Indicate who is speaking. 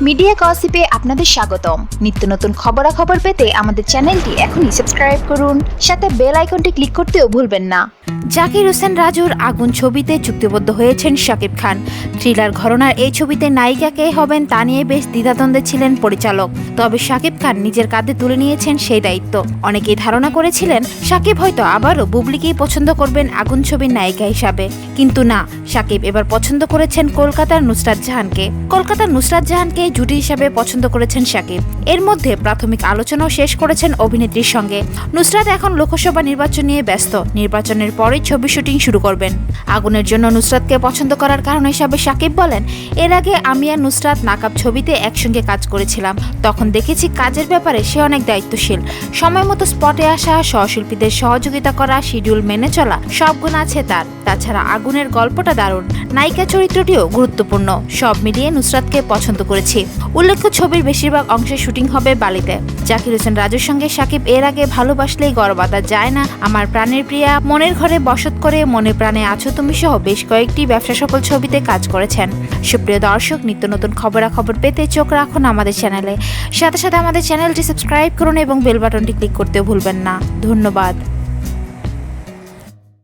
Speaker 1: Media গসিপে আপনাদের স্বাগতম। নিত্য নতুন খবরাখবর পেতে আমাদের চ্যানেলটি এখনই সাবস্ক্রাইব করুন, সাথে বেল আইকনটি ক্লিক করতেও ভুলবেন না। জাকির হোসেন রাজুর আগুন ছবিতে চুক্তিবদ্ধ হয়েছেন শাকিব খান। থ্রিলার ঘরনার এই ছবিতে নায়িকা কে হবেন তা নিয়ে বেশ দ্বিধাদ্বন্দ্বে ছিলেন পরিচালক। তবে শাকিব খান নিজের কাঁধে তুলে নিয়েছেন সেই দায়িত্ব। অনেকেই ধারণা করেছিলেন শাকিব হয়তো আবারও বুবলিকেই পছন্দ করবেন আগুন ছবির নায়িকা হিসাবে। কিন্তু না, শাকিব এবার পছন্দ করেছেন কলকাতার নুসরাত জাহানকে। কলকাতার নুসরাত জাহানকে জুটি হিসাবে পছন্দ করেছেন শাকিব এর মধ্যে প্রাথমিক আলোচনাও শেষ করেছেন অভিনেত্রীর সঙ্গে। নুসরাত এখন লোকসভা নির্বাচন নিয়ে ব্যস্ত। নির্বাচনের পরেই ছবি শুটিং শুরু করবেন। আগুনের জন্য নুসরাতকে পছন্দ করার কারণ হিসাবে শাকিব বলেন, এর আগে আমি আর নুসরাত নাকাব ছবিতে একসঙ্গে কাজ করেছিলাম। তখন দেখেছি কাজের ব্যাপারে সে অনেক দায়িত্বশীল। সময় মতো স্পটে আসা, সহশিল্পীদের সহযোগিতা করা, শিডিউল মেনে চলা, সব গুণ আছে তার। তাছাড়া আগুনের গল্পটা দারুণ। নায়িকা চরিত্রটিও গুরুত্বপূর্ণ। সব মিলিয়ে নুসরাতকে পছন্দ করেছি। উল্লেখ্য, ছবির বেশিরভাগ অংশে শুটিং হবে বালিতে। জাকির হোসেন রাজুর সঙ্গে সাকিব এর আগে ভালোবাসলেই গর্বাতা যায় না। আমার প্রাণের প্রিয়া, মনের ঘরে বসত করে মনে প্রাণে আছো তুমি সহ বেশ কয়েকটি ব্যবসা সফল ছবিতে কাজ করেছেন। সুপ্রিয় দর্শক, নিত্য নতুন খবরাখবর পেতে চোখ রাখুন আমাদের চ্যানেলে। সাথে সাথে আমাদের চ্যানেলটি সাবস্ক্রাইব করুন এবং বেল বাটনটি ক্লিক করতে ভুলবেন না। ধন্যবাদ।